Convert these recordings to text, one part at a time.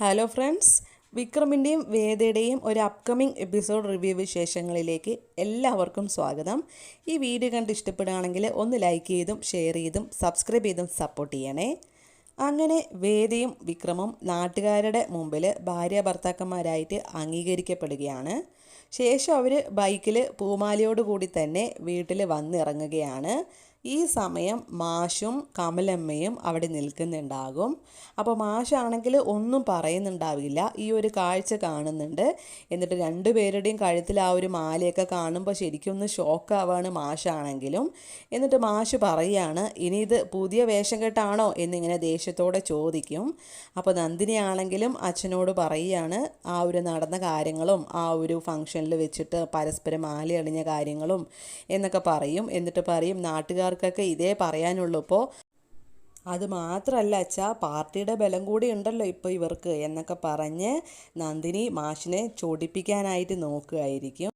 Hello friends വിക്രമിന്റെയും വേദയുടെയും ഒരു upcoming episode review വിശേഷങ്ങളിലേക്ക് എല്ലാവർക്കും സ്വാഗതം. ഈ വീഡിയോ കണ്ട് ഇഷ്ടപ്പെടുകയാണെങ്കിൽ ഒന്ന് ലൈക്ക് ചെയ്തും ഷെയർ ചെയ്തും സബ്സ്ക്രൈബ് ചെയ്തും സപ്പോർട്ട് ചെയ്യണേ. അങ്ങനെ വേദയും വിക്രമും നാട്ടുകാരുടെ മുമ്പിൽ ഭാര്യ ഭർത്താക്കന്മാരായിട്ട് അംഗീകരിക്കപ്പെടുകയാണ്. ശേഷം അവർ ബൈക്കിൽ പൂമാലയോടുകൂടി തന്നെ വീട്ടിൽ വന്നിറങ്ങുകയാണ്. ഈ സമയം മാഷും കമലമ്മയും അവിടെ നിൽക്കുന്നുണ്ടാകും. അപ്പോൾ മാഷാണെങ്കിൽ ഒന്നും പറയുന്നുണ്ടാവില്ല. ഈ ഒരു കാഴ്ച കാണുന്നുണ്ട്. എന്നിട്ട് രണ്ടുപേരുടെയും കഴുത്തിൽ ആ ഒരു മാലയൊക്കെ കാണുമ്പോൾ ശരിക്കും ഒന്ന് ഷോക്കാവാണ് മാഷാണെങ്കിലും. എന്നിട്ട് മാഷ് പറയുകയാണ് ഇനി ഇത് പുതിയ വേഷം കെട്ടാണോ? എന്നിങ്ങനെ ദേഷ്യത്തോടെ ചോദിക്കും. അപ്പോൾ നന്ദിനിയാണെങ്കിലും അച്ഛനോട് പറയുകയാണ് ആ ഒരു നടന്ന കാര്യങ്ങളും ആ ഒരു ഫംഗ്ഷനിൽ വെച്ചിട്ട് പരസ്പരം മാല അണിഞ്ഞ കാര്യങ്ങളും എന്നൊക്കെ പറയും. എന്നിട്ട് പറയും നാട്ടുകാർക്കൊക്കെ ഇതേ പറയാനുള്ളൂ. ഇപ്പോൾ അത് മാത്രമല്ല അച്ഛാ പാർട്ടിയുടെ ബലം കൂടി ഉണ്ടല്ലോ ഇപ്പോൾ ഇവർക്ക് എന്നൊക്കെ പറഞ്ഞ് നന്ദിനി മാഷിനെ ചൊടിപ്പിക്കാനായിട്ട് നോക്കുകയായിരിക്കും.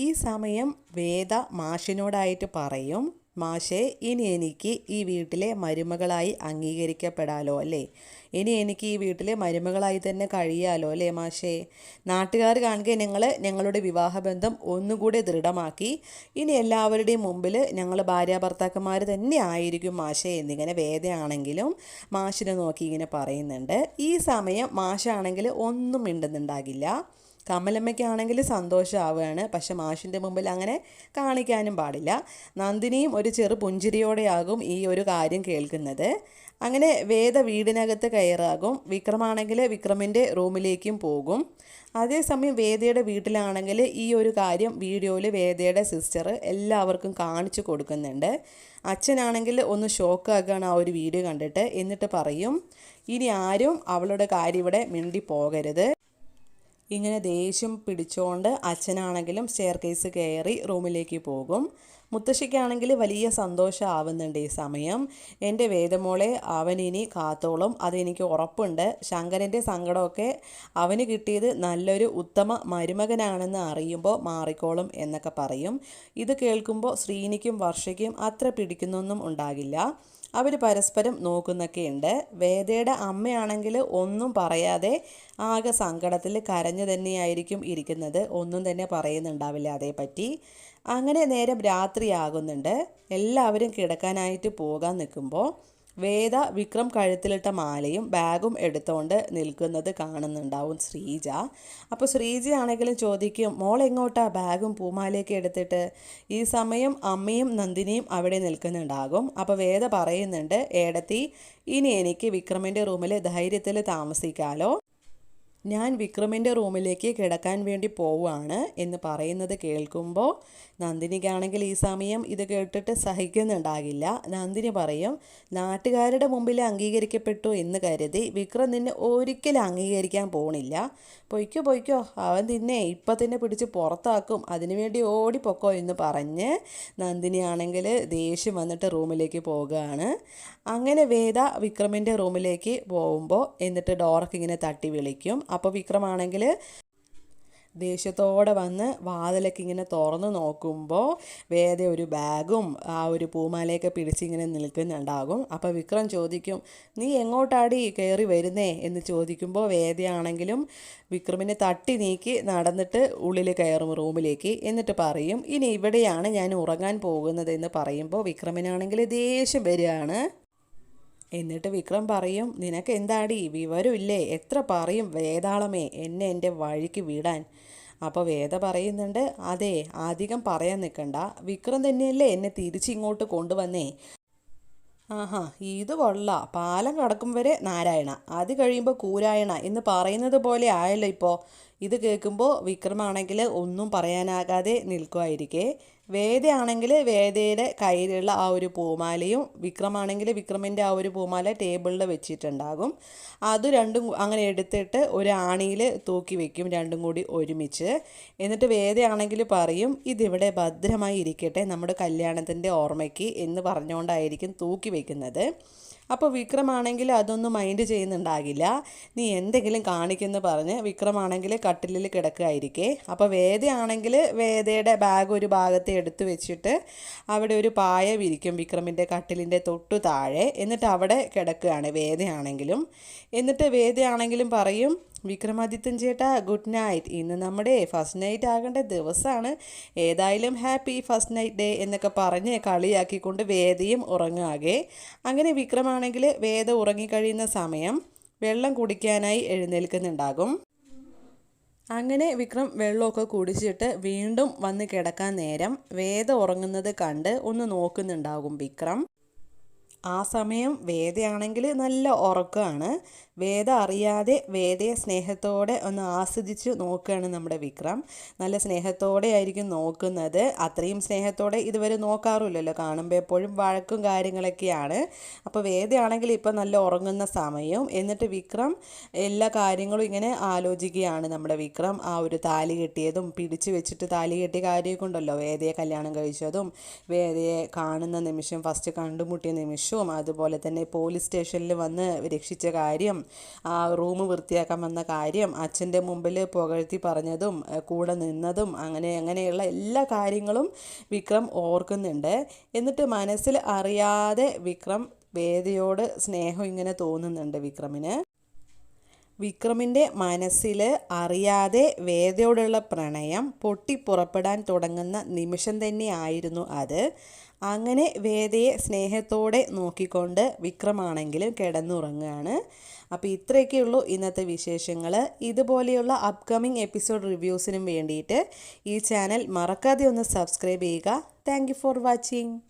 ഈ സമയം വേദ മാഷിനോടായിട്ട് പറയും മാഷേ ഇനി എനിക്ക് ഈ വീട്ടിലെ മരുമകളായി അംഗീകരിക്കപ്പെടാലോ അല്ലേ? ഇനി എനിക്ക് ഈ വീട്ടിലെ മരുമകളായി തന്നെ കഴിയാലോ അല്ലേ മാഷേ? നാട്ടുകാർ കാണുക ഞങ്ങൾ ഞങ്ങളുടെ വിവാഹബന്ധം ഒന്നുകൂടെ ദൃഢമാക്കി. ഇനി എല്ലാവരുടെയും മുമ്പിൽ ഞങ്ങൾ ഭാര്യ ഭർത്താക്കന്മാർ തന്നെ ആയിരിക്കും മാഷേ എന്നിങ്ങനെ വേദയാണെങ്കിലും മാഷിനെ നോക്കി ഇങ്ങനെ പറയുന്നുണ്ട്. ഈ സമയം മാഷാണെങ്കിൽ ഒന്നും മിണ്ടുന്നുണ്ടാകില്ല. കമലമ്മയ്ക്കാണെങ്കിൽ സന്തോഷമാവുകയാണ് പക്ഷെ മാഷിന്റെ മുമ്പിൽ അങ്ങനെ കാണിക്കാനും പാടില്ല. നന്ദിനിയും ഒരു ചെറു പുഞ്ചിരിയോടെയാകും ഈ ഒരു കാര്യം കേൾക്കുന്നത്. അങ്ങനെ വേദ വീടിനകത്ത് കയറാകും. വിക്രമാണെങ്കിൽ വിക്രമിന്റെ റൂമിലേക്കും പോകും. അതേസമയം വേദയുടെ വീട്ടിലാണെങ്കിൽ ഈ ഒരു കാര്യം വീഡിയോയിൽ വേദയുടെ സിസ്റ്റർ എല്ലാവർക്കും കാണിച്ചു കൊടുക്കുന്നുണ്ട്. അച്ഛനാണെങ്കിൽ ഒന്ന് ഷോക്കാക്കുകയാണ് ആ ഒരു വീഡിയോ കണ്ടിട്ട്. എന്നിട്ട് പറയും ഇനി ആരും അവളുടെ കാര്യം ഇവിടെ മിണ്ടി പോകരുത് ഇങ്ങനെ ദേഷ്യം പിടിച്ചുകൊണ്ട് അച്ഛനാണെങ്കിലും സ്റ്റെയർ കേസ് കയറി റൂമിലേക്ക് പോകും. മുത്തശ്ശിക്കാണെങ്കിൽ വലിയ സന്തോഷമാവുന്നുണ്ട് ഈ സമയം. എന്റെ വേദമോളെ അവനിനി കാത്തോളും. അതെനിക്ക് ഉറപ്പുണ്ട്. ശങ്കരന്റെ സങ്കടമൊക്കെ അവന് കിട്ടിയത് നല്ലൊരു ഉത്തമ മരുമകനാണെന്ന് അറിയുമ്പോൾ മാറിക്കോളും എന്നൊക്കെ പറയും. ഇത് കേൾക്കുമ്പോൾ ശ്രീനിക്കും വർഷയ്ക്കും അത്ര പിടിക്കുന്നൊന്നും ഉണ്ടാകില്ല. അവർ പരസ്പരം നോക്കുന്നൊക്കെയുണ്ട് വേദയുടെ അമ്മയാണെങ്കിൽ ഒന്നും പറയാതെ ആകെ സങ്കടത്തിൽ കരഞ്ഞു തന്നെയായിരിക്കും ഇരിക്കുന്നത്. ഒന്നും തന്നെ പറയുന്നുണ്ടാവില്ല അതേപ്പറ്റി അങ്ങനെ നേരം രാത്രിയാകുന്നുണ്ട്. എല്ലാവരും കിടക്കാനായിട്ട് പോകാൻ നിൽക്കുമ്പോൾ വേദ വിക്രം കഴുത്തിലിട്ട മാലയും ബാഗും എടുത്തുകൊണ്ട് നിൽക്കുന്നത് കാണുന്നുണ്ടാവും ശ്രീജ. അപ്പോൾ ശ്രീജയാണെങ്കിലും ചോദിക്കും മോൾ എങ്ങോട്ടാ ബാഗും പൂമാലയൊക്കെ എടുത്തിട്ട്? ഈ സമയം അമ്മയും നന്ദിനിയും അവിടെ നിൽക്കുന്നുണ്ടാകും. അപ്പോൾ വേദ പറയുന്നുണ്ട് ഏടത്തി ഇനി എനിക്ക് വിക്രമിന്റെ റൂമിൽ ധൈര്യത്തിൽ താമസിക്കാലോ. ഞാൻ വിക്രമിന്റെ റൂമിലേക്ക് കിടക്കാൻ വേണ്ടി പോവുകയാണ് എന്ന് പറയുന്നത് കേൾക്കുമ്പോൾ നന്ദിനിക്കാണെങ്കിൽ ഈ സമയം ഇത് കേട്ടിട്ട് സഹിക്കുന്നുണ്ടാകില്ല. നന്ദിനി പറയും നാട്ടുകാരുടെ മുമ്പിൽ അംഗീകരിക്കപ്പെട്ടു എന്ന് കരുതി വിക്രം നിന്നെ ഒരിക്കലും അംഗീകരിക്കാൻ പോണില്ല. പൊയ്ക്കോ പൊയ്ക്കോ അവൻ നിന്നെ ഇപ്പം തന്നെ പിടിച്ച് പുറത്താക്കും. അതിനുവേണ്ടി ഓടിപ്പൊക്കോ എന്ന് പറഞ്ഞ് നന്ദിനിയാണെങ്കിൽ ദേഷ്യം വന്നിട്ട് റൂമിലേക്ക് പോവുകയാണ്. അങ്ങനെ വേദ വിക്രമിന്റെ റൂമിലേക്ക് പോകുമ്പോൾ എന്നിട്ട് ഡോറൊക്കെ ഇങ്ങനെ തട്ടി വിളിക്കും. അപ്പോൾ വിക്രമാണെങ്കിൽ ദേഷ്യത്തോടെ വന്ന് വാതിലൊക്കെ ഇങ്ങനെ തുറന്ന് നോക്കുമ്പോൾ വേദ ഒരു ബാഗും ആ ഒരു പൂമാലയൊക്കെ പിടിച്ചിങ്ങനെ നിൽക്കുന്നുണ്ടാകും. അപ്പോൾ വിക്രം ചോദിക്കും നീ എങ്ങോട്ടാടി കയറി വരുന്നേ? എന്ന് ചോദിക്കുമ്പോൾ വേദയാണെങ്കിലും വിക്രമിനെ തട്ടി നീക്കി നടന്നിട്ട് ഉള്ളിൽ കയറും റൂമിലേക്ക്. എന്നിട്ട് പറയും ഇനി ഇവിടെയാണ് ഞാൻ ഉറങ്ങാൻ പോകുന്നത് എന്ന് പറയുമ്പോൾ വിക്രമിനാണെങ്കിൽ ദേഷ്യം വരികയാണ്. എന്നിട്ട് വിക്രം പറയും നിനക്ക് എന്താടി വിവരമില്ലേ? എത്ര പറയും? വേതാളമേ എന്നെ എന്റെ വഴിക്ക് വിടാൻ. അപ്പോൾ വേദ പറയുന്നുണ്ട് അതെ അധികം പറയാൻ നിൽക്കണ്ട. വിക്രം തന്നെയല്ലേ എന്നെ തിരിച്ചിങ്ങോട്ട് കൊണ്ടുവന്നേ. ആഹാ ഇത് കൊള്ള. പാലം കടക്കും വരെ നാരായണ. അത് കഴിയുമ്പോൾ കൂരായണ എന്ന് പറയുന്നത് പോലെ ആയല്ലോ ഇപ്പോൾ ഇത് കേൾക്കുമ്പോൾ വിക്രമാണെങ്കിൽ ഒന്നും പറയാനാകാതെ നിൽക്കുമായിരിക്കേ വേദയാണെങ്കിൽ വേദയുടെ കയ്യിലുള്ള ആ ഒരു പൂമാലയും വിക്രമാണെങ്കിൽ വിക്രമിന്റെ ആ ഒരു പൂമാല ടേബിളിൽ വെച്ചിട്ടുണ്ടാകും. അത് രണ്ടും അങ്ങനെ എടുത്തിട്ട് ഒരു ആണിയിൽ തൂക്കി വെക്കും രണ്ടും കൂടി ഒരുമിച്ച്. എന്നിട്ട് വേദയാണെങ്കിൽ പറയും ഇതിവിടെ ഭദ്രമായി ഇരിക്കട്ടെ നമ്മുടെ കല്യാണത്തിന്റെ ഓർമ്മയ്ക്ക് എന്ന് പറഞ്ഞുകൊണ്ടായിരിക്കും തൂക്കി വെക്കുന്നത്. അപ്പോൾ വിക്രമാണെങ്കിൽ അതൊന്നും മൈൻഡ് ചെയ്യുന്നുണ്ടാകില്ല. നീ എന്തെങ്കിലും കാണിക്കുമെന്ന് പറഞ്ഞ് വിക്രമാണെങ്കിൽ കട്ടിലിൽ കിടക്കുകയായിരിക്കേ അപ്പോൾ വേദയാണെങ്കിൽ വേദയുടെ ബാഗ് ഒരു ഭാഗത്ത് എടുത്തു വെച്ചിട്ട് അവിടെ ഒരു പായ വിരിക്കും വിക്രമിന്റെ കട്ടിലിന്റെ തൊട്ടു താഴെ. എന്നിട്ട് അവിടെ കിടക്കുകയാണ് വേദയാണെങ്കിലും. എന്നിട്ട് വേദയാണെങ്കിലും പറയും വിക്രമാദിത്യൻ ചേട്ടാ ഗുഡ് നൈറ്റ് ഇന്ന് നമ്മുടെ ഫസ്റ്റ് നൈറ്റ് ആകേണ്ട ദിവസമാണ് ഏതായാലും ഹാപ്പി ഫസ്റ്റ് നൈറ്റ് ഡേ എന്നൊക്കെ പറഞ്ഞ് കളിയാക്കിക്കൊണ്ട് വേദയും ഉറങ്ങാകെ അങ്ങനെ വിക്രമാണെങ്കിൽ വേദ ഉറങ്ങിക്കഴിയുന്ന സമയം വെള്ളം കുടിക്കാനായി എഴുന്നേൽക്കുന്നുണ്ടാകും. അങ്ങനെ വിക്രം വെള്ളമൊക്കെ കുടിച്ചിട്ട് വീണ്ടും വന്ന് കിടക്കാൻ നേരം വേദ ഉറങ്ങുന്നത് കണ്ട് ഒന്ന് നോക്കുന്നുണ്ടാകും വിക്രം. ആ സമയം വേദയാണെങ്കിൽ നല്ല ഉറക്കമാണ് വേദ അറിയാതെ വേദയെ സ്നേഹത്തോടെ ഒന്ന് ആസ്വദിച്ച് നോക്കുകയാണ് നമ്മുടെ വിക്രം. നല്ല സ്നേഹത്തോടെ ആയിരിക്കും നോക്കുന്നത്. അത്രയും സ്നേഹത്തോടെ ഇതുവരെ നോക്കാറില്ലല്ലോ കാണുമ്പോൾ എപ്പോഴും വഴക്കും കാര്യങ്ങളൊക്കെയാണ്. അപ്പോൾ വേദയാണെങ്കിൽ ഇപ്പം നല്ല ഉറങ്ങുന്ന സമയവും എന്നിട്ട് വിക്രം എല്ലാ കാര്യങ്ങളും ഇങ്ങനെ ആലോചിക്കുകയാണ് നമ്മുടെ വിക്രം. ആ ഒരു താലി കെട്ടിയതും പിടിച്ചു വെച്ചിട്ട് താലി കെട്ടിയ കാര്യമൊക്കെ ഉണ്ടല്ലോ. വേദയെ കല്യാണം കഴിച്ചതും വേദയെ കാണുന്ന നിമിഷം ഫസ്റ്റ് കണ്ടുമുട്ടിയ നിമിഷവും അതുപോലെ തന്നെ പോലീസ് സ്റ്റേഷനിൽ വന്ന് രക്ഷിച്ച കാര്യം ആ റൂം വൃത്തിയാക്കാൻ വന്ന കാര്യം അച്ഛന്റെ മുമ്പിൽ പുകഴ്ത്തി പറഞ്ഞതും കൂടെ നിന്നതും അങ്ങനെ അങ്ങനെയുള്ള എല്ലാ കാര്യങ്ങളും വിക്രം ഓർക്കുന്നുണ്ട്. എന്നിട്ട് മനസ്സിൽ അറിയാതെ വിക്രം വേദയോട് സ്നേഹം ഇങ്ങനെ തോന്നുന്നുണ്ട് വിക്രമിന്. വിക്രമിന്റെ മനസ്സിൽ അറിയാതെ വേദയോടുള്ള പ്രണയം പൊട്ടിപ്പുറപ്പെടാൻ തുടങ്ങുന്ന നിമിഷം തന്നെയായിരുന്നു അത്. അങ്ങനെ വേദയെ സ്നേഹത്തോടെ നോക്കിക്കൊണ്ട് വിക്രമാണെങ്കിലും കിടന്നുറങ്ങുകയാണ്. അപ്പോൾ ഇത്രയൊക്കെയുള്ളൂ ഇന്നത്തെ വിശേഷങ്ങൾ ഇതുപോലെയുള്ള അപ്കമിങ് എപ്പിസോഡ് റിവ്യൂസിനും വേണ്ടിയിട്ട് ഈ ചാനൽ മറക്കാതെ ഒന്ന് സബ്സ്ക്രൈബ് ചെയ്യുക. Thank for watching